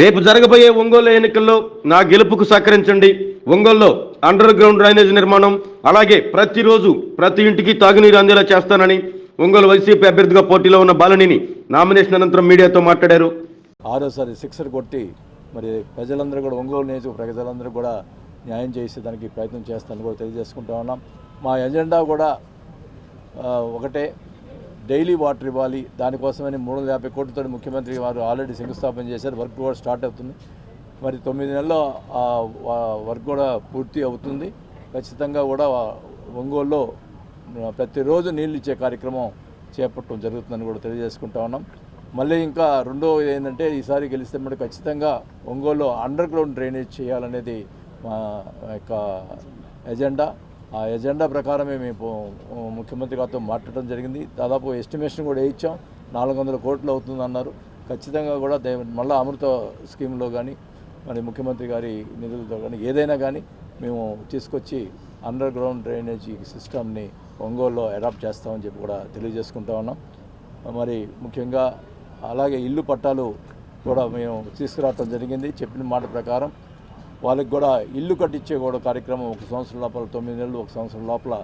రేపు జరగబోయే ఒంగోలు ఎన్నికల్లో నా గెలుపుకు సహకరించండి. ఒంగోలులో అండర్ గ్రౌండ్ డ్రైనేజ్ నిర్మాణం అలాగే ప్రతిరోజు ప్రతి ఇంటికి తాగునీరు అందేలా చేస్తానని ఒంగోలు వైసీపీ అభ్యర్థిగా పోటీలో ఉన్న బాలనిని నామినేషన్ అనంతరం మీడియాతో మాట్లాడారు. ఆరోసారి సిక్సర్ కొట్టి మరి ప్రజలందరూ కూడా ఒంగోలు నియోజక ప్రజలందరూ కూడా న్యాయం చేసేదానికి ప్రయత్నం చేస్తానని కూడా తెలియజేసుకుంటా ఉన్నాం. మా ఎజెండా కూడా ఒకటే. డైలీ వాటర్ ఇవ్వాలి. దానికోసమని మూడు వందల యాభై కోట్లతో ముఖ్యమంత్రి వారు ఆల్రెడీ శంకుస్థాపన చేశారు. వర్క్ కూడా స్టార్ట్ అవుతుంది. మరి తొమ్మిది నెలల్లో వర్క్ కూడా పూర్తి అవుతుంది. ఖచ్చితంగా కూడా ఒంగోలులో ప్రతిరోజు నీళ్ళు ఇచ్చే కార్యక్రమం చేపట్టడం జరుగుతుందని కూడా తెలియజేసుకుంటా ఉన్నాం. మళ్ళీ ఇంకా రెండో ఏంటంటే ఈసారి గెలిస్తే మరి ఖచ్చితంగా ఒంగోలులో అండర్ గ్రౌండ్ డ్రైనేజ్ చేయాలనేది మా యొక్క ఎజెండా. ఆ ఎజెండా ప్రకారమే మేము ముఖ్యమంత్రి గారితో మాట్లాడడం జరిగింది. దాదాపు ఎస్టిమేషన్ కూడా వేయించాం. నాలుగు వందల కోట్లు అవుతుంది అన్నారు. ఖచ్చితంగా కూడా దే మళ్ళీ అమృత స్కీమ్లో కానీ మరి ముఖ్యమంత్రి గారి నిధులతో కానీ ఏదైనా కానీ మేము తీసుకొచ్చి అండర్ గ్రౌండ్ డ్రైనేజీ సిస్టమ్ని ఒంగోలులో అడాప్ట్ చేస్తామని చెప్పి కూడా తెలియజేసుకుంటా ఉన్నాం. మరి ముఖ్యంగా అలాగే ఇల్లు పట్టాలు కూడా మేము తీసుకురావటం జరిగింది. చెప్పిన మాట ప్రకారం వాళ్ళకి కూడా ఇల్లు కట్టించే కూడా కార్యక్రమం ఒక సంవత్సరం లోపల తొమ్మిది నెలలు ఒక సంవత్సరం లోపల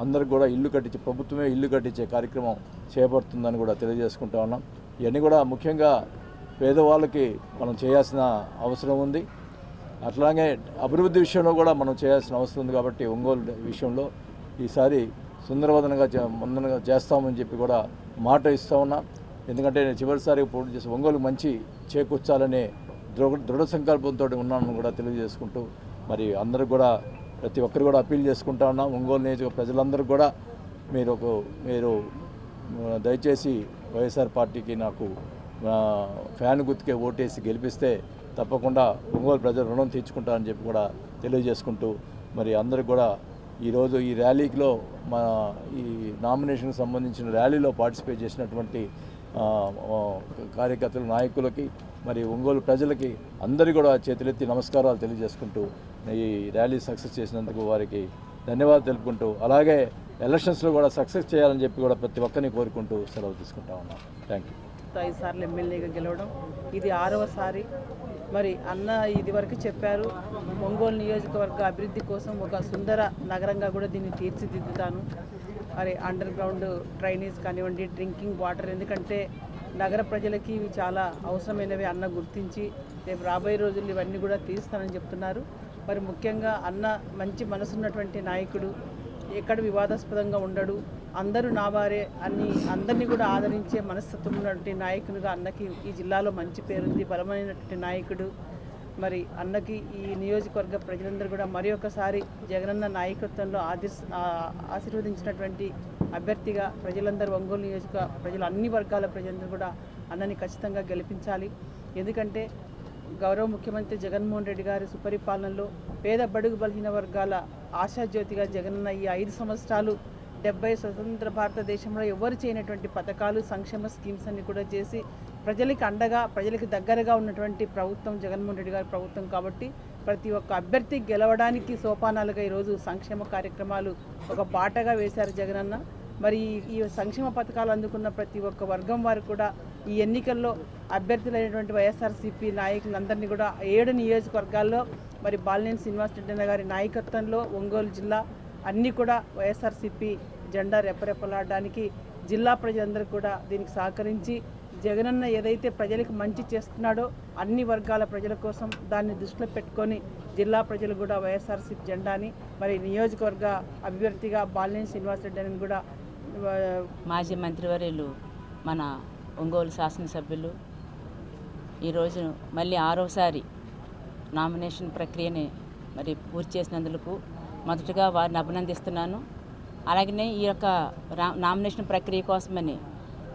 అందరికి కూడా ఇల్లు కట్టించే ప్రభుత్వమే ఇల్లు కట్టించే కార్యక్రమం చేపడుతుందని కూడా తెలియజేసుకుంటా ఉన్నాం. ఇవన్నీ కూడా ముఖ్యంగా పేదవాళ్ళకి మనం చేయాల్సిన అవసరం ఉంది. అట్లాగే అభివృద్ధి విషయంలో కూడా మనం చేయాల్సిన అవసరం ఉంది కాబట్టి ఒంగోలు విషయంలో ఈసారి సుందరవదనగా చే- ముందనగా చేస్తామని చెప్పి కూడా మాట ఇస్తా ఉన్నా. ఎందుకంటే నేను చివరిసారి పోటీ చేసి ఒంగోలు మంచి చేకూర్చాలనే దృఢ దృఢ సంకల్పంతో ఉన్నానని కూడా తెలియజేసుకుంటూ మరి అందరూ కూడా ప్రతి ఒక్కరు కూడా అప్పీల్ చేసుకుంటా ఉన్నాం. ఒంగోలు నియోజక ప్రజలందరూ కూడా మీరు ఒక మీరు దయచేసి వైఎస్ఆర్ పార్టీకి నాకు ఫ్యాన్ గుర్తుకే ఓటేసి గెలిపిస్తే తప్పకుండా ఒంగోలు ప్రజలు రుణం తీర్చుకుంటారని చెప్పి కూడా తెలియజేసుకుంటూ మరి అందరికి కూడా ఈరోజు ఈ ర్యాలీలో మా ఈ నామినేషన్కి సంబంధించిన ర్యాలీలో పార్టిసిపేట్ చేసినటువంటి కార్యకర్తలు నాయకులకి మరి ఒంగోలు ప్రజలకి అందరికీ కూడా చేతులెత్తి నమస్కారాలు తెలియజేసుకుంటూ ఈ ర్యాలీ సక్సెస్ చేసినందుకు వారికి ధన్యవాదాలు తెలుపుకుంటూ అలాగే ఎలక్షన్స్లో కూడా సక్సెస్ చేయాలని చెప్పి కూడా ప్రతి ఒక్కరిని కోరుకుంటూ సెలవు తీసుకుంటా ఉన్నాం. థ్యాంక్ యూ ఐదు సార్లు ఎమ్మెల్యేగా గెలవడం ఇది ఆరవసారి. మరి అన్న ఇది వరకు చెప్పారు ఒంగోలు నియోజకవర్గ అభివృద్ధి కోసం ఒక సుందర నగరంగా కూడా దీన్ని తీర్చిదిద్దుతాను. మరి అండర్ గ్రౌండ్ డ్రైనేజ్ కానివ్వండి డ్రింకింగ్ వాటర్ ఎందుకంటే నగర ప్రజలకి ఇవి చాలా అవసరమైనవి అన్న గుర్తించి రేపు రాబోయే రోజుల్లో ఇవన్నీ కూడా తీస్తానని చెప్తున్నారు. మరి ముఖ్యంగా అన్న మంచి మనసున్నటువంటి నాయకుడు ఎక్కడ వివాదాస్పదంగా ఉండడు. అందరూ నా వారే అన్ని అందరినీ కూడా ఆదరించే మనస్తత్వం ఉన్నటువంటి నాయకునిగా అన్నకి ఈ జిల్లాలో మంచి పేరుంది. బలమైనటువంటి నాయకుడు. మరి అన్నకి ఈ నియోజకవర్గ ప్రజలందరూ కూడా మరి ఒకసారి జగనన్న నాయకత్వంలో ఆదిర్ ఆశీర్వదించినటువంటి అభ్యర్థిగా ప్రజలందరూ ఒంగోలు నియోజక ప్రజలు అన్ని వర్గాల ప్రజలందరూ కూడా అన్నని ఖచ్చితంగా గెలిపించాలి. ఎందుకంటే గౌరవ ముఖ్యమంత్రి జగన్మోహన్ రెడ్డి గారి సుపరిపాలనలో పేద బడుగు బలహీన వర్గాల ఆశాజ్యోతిగా జగనన్న ఈ ఐదు సంవత్సరాలు డెబ్బై స్వతంత్ర భారతదేశంలో ఎవరు చేయనటువంటి పథకాలు సంక్షేమ స్కీమ్స్ అన్ని కూడా చేసి ప్రజలకి అండగా ప్రజలకి దగ్గరగా ఉన్నటువంటి ప్రభుత్వం జగన్మోహన్ రెడ్డి గారి ప్రభుత్వం కాబట్టి ప్రతి ఒక్క అభ్యర్థి గెలవడానికి సోపానాలుగా ఈరోజు సంక్షేమ కార్యక్రమాలు ఒక బాటగా వేశారు జగనన్న. మరి ఈ- సంక్షేమ పథకాలు అందుకున్న ప్రతి ఒక్క వర్గం వారు కూడా ఈ ఎన్నికల్లో అభ్యర్థులైనటువంటి వైఎస్ఆర్సీపీ నాయకులందరినీ కూడా ఏడు నియోజకవర్గాల్లో మరి బాలినేని శ్రీనివాస్ రెడ్డి గారి నాయకత్వంలో ఒంగోలు జిల్లా అన్నీ కూడా వైఎస్ఆర్సీపీ జెండా రెపరెపలాడడానికి జిల్లా ప్రజలందరూ కూడా దీనికి సహకరించి జగనన్న ఏదైతే ప్రజలకు మంచి చేస్తున్నాడో అన్ని వర్గాల ప్రజల కోసం దాన్ని దృష్టిలో పెట్టుకొని జిల్లా ప్రజలు కూడా వైఎస్ఆర్సీపీ జెండాని మరి నియోజకవర్గ అభ్యర్థిగా బాలినేని శ్రీనివాస్ రెడ్డి అని కూడా మాజీ మంత్రివర్యులు మన ఒంగోలు శాసనసభ్యులు. ఈరోజు మళ్ళీ ఆరోసారి నామినేషన్ ప్రక్రియని మరి పూర్తి చేసినందుకు మొదటగా వారిని అభినందిస్తున్నాను. అలాగనే ఈ యొక్క రా- నామినేషన్ ప్రక్రియ కోసమని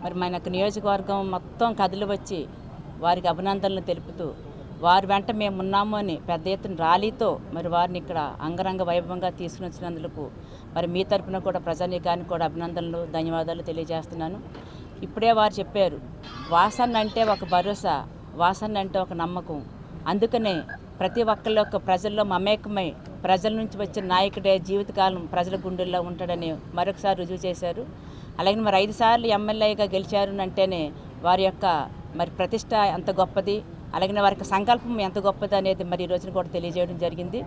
మరి మన నియోజకవర్గం మొత్తం కదిలి వచ్చి వారికి అభినందనలు తెలుపుతూ వారి వెంట మేము ఉన్నాము అని పెద్ద ఎత్తున ర్యాలీతో మరి వారిని ఇక్కడ అంగరంగ వైభవంగా తీసుకుని వచ్చినందుకు మరి మీ తరపున కూడా ప్రజానీకానికి కూడా అభినందనలు ధన్యవాదాలు తెలియజేస్తున్నాను. ఇప్పుడే వారు చెప్పారు వాసన అంటే ఒక భరోసా వాసన అంటే ఒక నమ్మకం. అందుకనే ప్రతి ఒక్కళ్ళ యొక్క ప్రజల్లో మమేకమై ప్రజల నుంచి వచ్చిన నాయకుడే జీవితకాలం ప్రజల గుండెల్లో ఉంటాడని మరొకసారి రుజువు చేశారు. అలాగే మరి ఐదు సార్లు ఎమ్మెల్యేగా గెలిచారు అంటేనే వారి యొక్క మరి ప్రతిష్ట ఎంత గొప్పది అలాగే వారికి సంకల్పం ఎంత గొప్పది అనేది మరి ఈ రోజున కూడా తెలియజేయడం జరిగింది.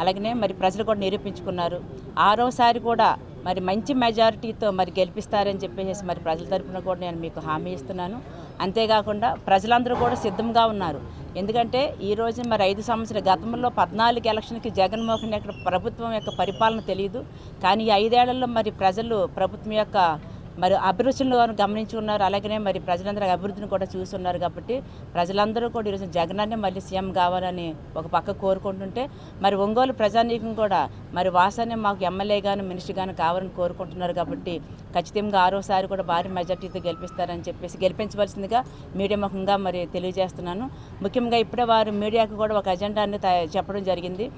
అలాగనే మరి ప్రజలు కూడా నిరూపించుకున్నారు. ఆరోసారి కూడా మరి మంచి మెజారిటీతో మరి గెలిపిస్తారని చెప్పేసి మరి ప్రజల తరపున కూడా నేను మీకు హామీ ఇస్తున్నాను. అంతేకాకుండా ప్రజలందరూ కూడా సిద్ధంగా ఉన్నారు. ఎందుకంటే ఈ రోజు మరి ఐదు సంవత్సరాల గతంలో పద్నాలుగు ఎలక్షన్కి జగన్మోహన్ యొక్క ప్రభుత్వం యొక్క పరిపాలన తెలియదు. కానీ ఈ ఐదేళ్ళలో మరి ప్రజలు ప్రభుత్వం యొక్క మరి అభిరుచులను గమనించి ఉన్నారు. అలాగనే మరి ప్రజలందరూ అభివృద్ధిని కూడా చూస్తున్నారు కాబట్టి ప్రజలందరూ కూడా ఈరోజు జగనాన్ని మళ్ళీ సీఎం కావాలని ఒక పక్క కోరుకుంటుంటే మరి ఒంగోలు ప్రజానీకం కూడా మరి వాసాన్ని మాకు ఎమ్మెల్యే గాను మినిస్టర్ గాను కావాలని కోరుకుంటున్నారు కాబట్టి ఖచ్చితంగా ఆరోసారి కూడా భారీ మెజార్టీతో గెలిపిస్తారని చెప్పేసి గెలిపించవలసిందిగా మీడియా ముఖంగా మరి తెలియజేస్తున్నాను. ముఖ్యంగా ఇప్పుడే వారు మీడియాకు కూడా ఒక అజెండాని తయ- చెప్పడం జరిగింది.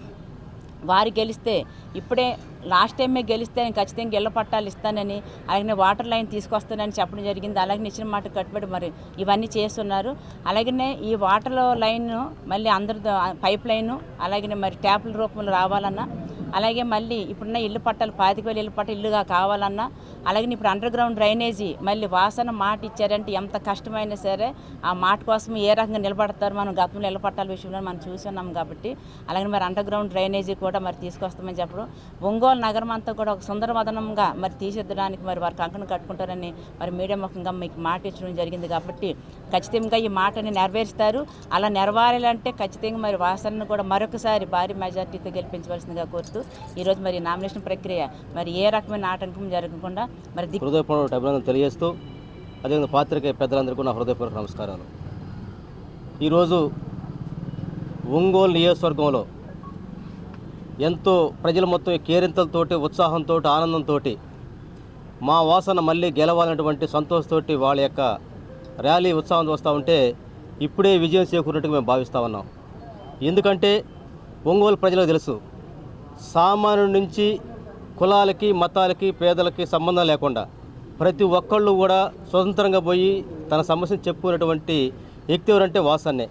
వారు గెలిస్తే ఇప్పుడే లాస్ట్ టైమే గెలిస్తే నేను ఖచ్చితంగా గెల్ల పట్టాలు ఇస్తానని అలాగే వాటర్ లైన్ తీసుకొస్తానని చెప్పడం జరిగింది. అలాగే ఇచ్చిన మాట కట్టుబడి మరి ఇవన్నీ చేస్తున్నారు. అలాగనే ఈ వాటర్ లైన్ మళ్ళీ అందరితో పైప్ లైను అలాగే మరి ట్యాప్ల రూపంలో రావాలన్నా అలాగే మళ్ళీ ఇప్పుడున్న ఇల్లు పట్టాలు పాతిక వేలు ఇల్లు పట్ట ఇల్లుగా కావాలన్నా అలాగే ఇప్పుడు అండర్ గ్రౌండ్ డ్రైనేజీ మళ్ళీ వాసన మాట ఇచ్చారంటే ఎంత కష్టమైనా సరే ఆ మాట కోసం ఏ రకంగా నిలబడతారు మనం గతంలో ఇళ్ళ పట్టాల విషయంలో మనం చూస్తున్నాం కాబట్టి అలాగే మరి అండర్ గ్రౌండ్ డ్రైనేజీ కూడా మరి తీసుకొస్తామని చెప్పడం. ఒంగోలు నగరం అంతా కూడా ఒక సుందరవదనంగా మరి తీసిద్దడానికి మరి వారు కంకణం కట్టుకుంటారని మరి మీడియా ముఖంగా మీకు మాట ఇచ్చడం జరిగింది కాబట్టి ఖచ్చితంగా ఈ మాటని నెరవేరుస్తారు. అలా నెరవేరాలంటే ఖచ్చితంగా మరి వాసనను కూడా మరొకసారి భారీ మెజార్టీతో గెలిపించవలసిందిగా కోరుతూ ఈరోజు మరి నామినేషన్ ప్రక్రియ మరి ఏ రకమైన ఆటంకం జరగకుండా మరి హృదయపూర్వక అభినందన తెలియజేస్తూ అదేవిధంగా పాత్రికేయ పెద్దలందరికీ నా హృదయపూర్వక నమస్కారాలు. ఈరోజు ఒంగోలు నియోజకవర్గంలో ఎంతో ప్రజలు మొత్తం కేరింతలతోటి ఉత్సాహంతో ఆనందంతో మా వాసన మళ్ళీ గెలవాలన్నటువంటి సంతోషంతో వాళ్ళ యొక్క ర్యాలీ ఉత్సాహం వస్తూ ఉంటే ఇప్పుడే విజయం చేకూరినట్టుగా మేము భావిస్తూ ఉన్నాం. ఎందుకంటే ఒంగోలు ప్రజలకు తెలుసు సామాన్యుడి నుంచి కులాలకి మతాలకి పేదలకి సంబంధం లేకుండా ప్రతి ఒక్కళ్ళు కూడా స్వతంత్రంగా పోయి తన సమస్యను చెప్పుకునేటువంటి వ్యక్తి ఎవరంటే వాసన్నే.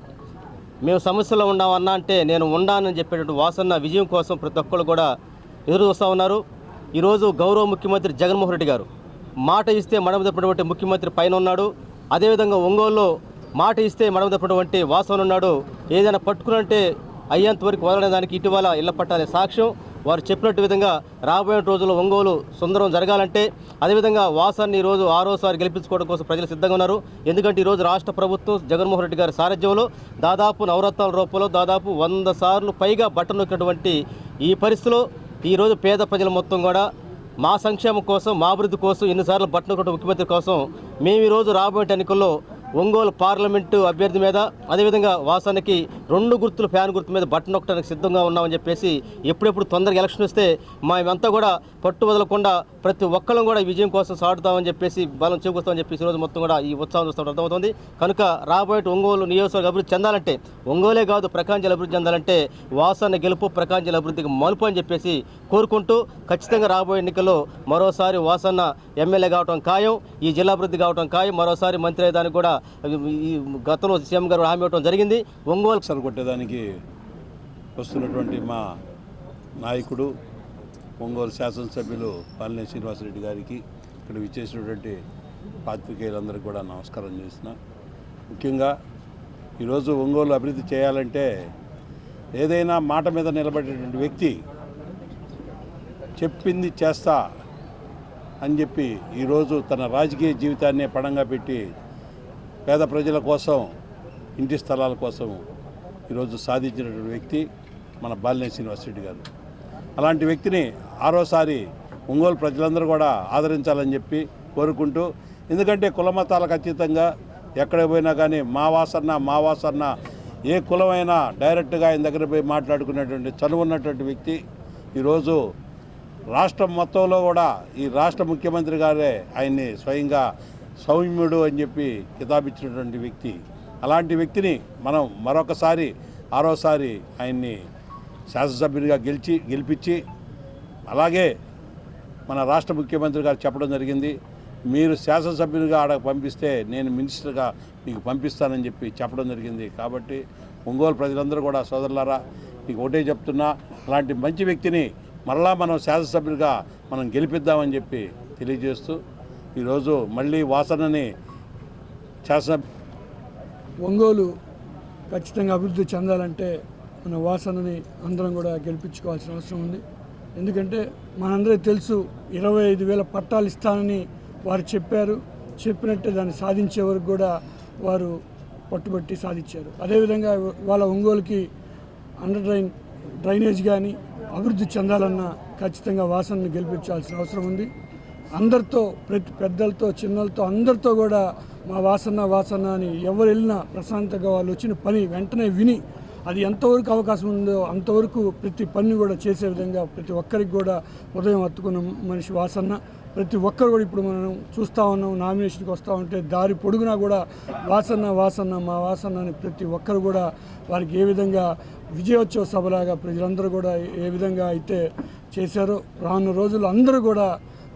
మేము సమస్యలో ఉన్నామన్నా అంటే నేను ఉండానని చెప్పేటువంటి వాసన్న విజయం కోసం ప్రతి ఒక్కళ్ళు కూడా ఎదురు చూస్తూ ఉన్నారు. ఈరోజు గౌరవ ముఖ్యమంత్రి జగన్మోహన్ రెడ్డి గారు మాట ఇస్తే మడమ తప్పినటువంటి ముఖ్యమంత్రి పైన ఉన్నాడు. అదేవిధంగా ఒంగోలులో మాట ఇస్తే మడమ తప్పినటువంటి వాసన ఉన్నాడు. ఏదైనా పట్టుకునంటే అయ్యేంత వరకు వదలడానికి ఇటీవల ఇళ్ళ పట్టాలే సాక్ష్యం. వారు చెప్పినట్టు విధంగా రాబోయే రోజుల్లో ఒంగోలు సుందరం జరగాలంటే అదేవిధంగా వాసాన్ని ఈరోజు ఆరోసారి గెలిపించుకోవడం కోసం ప్రజలు సిద్ధంగా ఉన్నారు. ఎందుకంటే ఈరోజు రాష్ట్ర ప్రభుత్వం జగన్మోహన్ రెడ్డి గారి సారథ్యంలో దాదాపు నవరత్నాల రూపంలో దాదాపు వంద సార్లు పైగా బట్టలు నొక్కినటువంటి ఈ పరిస్థితిలో ఈరోజు పేద ప్రజలు మొత్తం కూడా మా సంక్షేమం కోసం మా అభివృద్ధి కోసం ఎన్నిసార్లు బట్టలు ముఖ్యమంత్రి కోసం మేము ఈరోజు రాబోయే ఎన్నికల్లో ఒంగోలు పార్లమెంటు అభ్యర్థి మీద అదేవిధంగా వాసానికి రెండు గుర్తులు ఫ్యాన్ గుర్తు మీద బట్టన్ నొక్కడానికి సిద్ధంగా ఉన్నామని చెప్పేసి ఎప్పుడెప్పుడు తొందరగా ఎలక్షన్ వస్తే మేమంతా కూడా పట్టు వదలకుండా ప్రతి ఒక్కళ్ళం కూడా విజయం కోసం సాడుతామని చెప్పేసి బలం చేకూరుస్తామని చెప్పేసి ఈరోజు మొత్తం కూడా ఈ ఉత్సాహం చూస్తాం అర్థమవుతుంది. కనుక రాబోయే ఒంగోలు నియోజకవర్గ అభివృద్ధి చెందాలంటే ఒంగోలే కాదు ప్రకాశం అభివృద్ధి చెందాలంటే వాసన గెలుపు ప్రకాశం అభివృద్ధికి మలుపు అని చెప్పేసి కోరుకుంటూ ఖచ్చితంగా రాబోయే ఎన్నికల్లో మరోసారి వాసన్న ఎమ్మెల్యే కావటం ఖాయం ఈ జిల్లా అభివృద్ధి కావటం ఖాయం మరోసారి మంత్రి అయ్యేదానికి కూడా ఈ గతంలో సీఎం గారు హామీ ఇవ్వడం జరిగింది. ఒంగోలు సరికొట్టేదానికి కొట్టేదానికి వస్తున్నటువంటి మా నాయకుడు ఒంగోలు శాసనసభ్యులు పాలినే శ్రీనివాసరెడ్డి గారికి ఇక్కడ విచ్చేసినటువంటి పాత్రికేయులందరికీ కూడా నమస్కారం చేసిన ముఖ్యంగా ఈరోజు ఒంగోలు అభివృద్ధి చేయాలంటే ఏదైనా మాట మీద నిలబడేటువంటి వ్యక్తి చెప్పింది చేస్తా అని చెప్పి ఈరోజు తన రాజకీయ జీవితాన్నే పడంగా పెట్టి పేద ప్రజల కోసం ఇంటి స్థలాల కోసం ఈరోజు సాధించినటువంటి వ్యక్తి మన బాలినే శ్రీనివాసరెడ్డి గారు. అలాంటి వ్యక్తిని ఆరోసారి ఒంగోలు ప్రజలందరూ కూడా ఆదరించాలని చెప్పి కోరుకుంటూ ఎందుకంటే కులమతాలకు అతీతంగా ఎక్కడ పోయినా కానీ మా వాసన్న మా వాసన్న ఏ కులమైనా డైరెక్ట్గా ఆయన దగ్గర పోయి మాట్లాడుకునేటువంటి చనువు ఉన్నటువంటి వ్యక్తి ఈరోజు రాష్ట్రం మొత్తంలో కూడా ఈ రాష్ట్ర ముఖ్యమంత్రి గారే ఆయన్ని స్వయంగా సౌమ్యుడు అని చెప్పి కితాబిచ్చినటువంటి వ్యక్తి. అలాంటి వ్యక్తిని మనం మరొకసారి ఆరోసారి ఆయన్ని శాసనసభ్యునిగా గెలిచి గెలిపించి అలాగే మన రాష్ట్ర ముఖ్యమంత్రి గారు చెప్పడం జరిగింది. మీరు శాసనసభ్యునిగా ఆడ పంపిస్తే నేను మినిస్టర్గా మీకు పంపిస్తానని చెప్పి చెప్పడం జరిగింది. కాబట్టి ఒంగోలు ప్రజలందరూ కూడా సోదరులారా మీకు ఒకటే చెప్తున్నా అలాంటి మంచి వ్యక్తిని మరలా మనం శాసనసభ్యులుగా మనం గెలిపిద్దామని చెప్పి తెలియజేస్తూ ఈరోజు మళ్ళీ వాసనని శాసన ఒంగోలు ఖచ్చితంగా అభివృద్ధి చెందాలంటే మన వాసనని అందరం కూడా గెలిపించుకోవాల్సిన అవసరం ఉంది. ఎందుకంటే మనందరికీ తెలుసు ఇరవై ఐదు వేల పట్టాలు ఇస్తానని వారు చెప్పారు. చెప్పినట్టే దాన్ని సాధించే వరకు కూడా వారు పట్టుబట్టి సాధించారు. అదేవిధంగా వాళ్ళ ఒంగోలుకి అండర్ డ్రైన్ డ్రైనేజ్ కానీ అభివృద్ధి చెందాలన్నా ఖచ్చితంగా వాసనని గెలిపించాల్సిన అవసరం ఉంది. అందరితో ప్రతి పెద్దలతో చిన్నలతో అందరితో కూడా మా వాసన వాసన అని ఎవరు వెళ్ళినా ప్రశాంతంగా వాళ్ళు వచ్చిన పని వెంటనే విని అది ఎంతవరకు అవకాశం ఉందో అంతవరకు ప్రతి పని కూడా చేసే విధంగా ప్రతి ఒక్కరికి కూడా ఉదయం హత్తుకున్న మనిషి వాసన ప్రతి ఒక్కరు కూడా ఇప్పుడు మనం చూస్తూ ఉన్నాం నామినేషన్కి వస్తూ ఉంటే దారి పొడుగునా కూడా వాసన వాసన మా వాసన అని ప్రతి ఒక్కరు కూడా వారికి ఏ విధంగా విజయోత్సవ సభలాగా ప్రజలందరూ కూడా ఏ విధంగా అయితే చేశారో రానున్న రోజులు అందరూ కూడా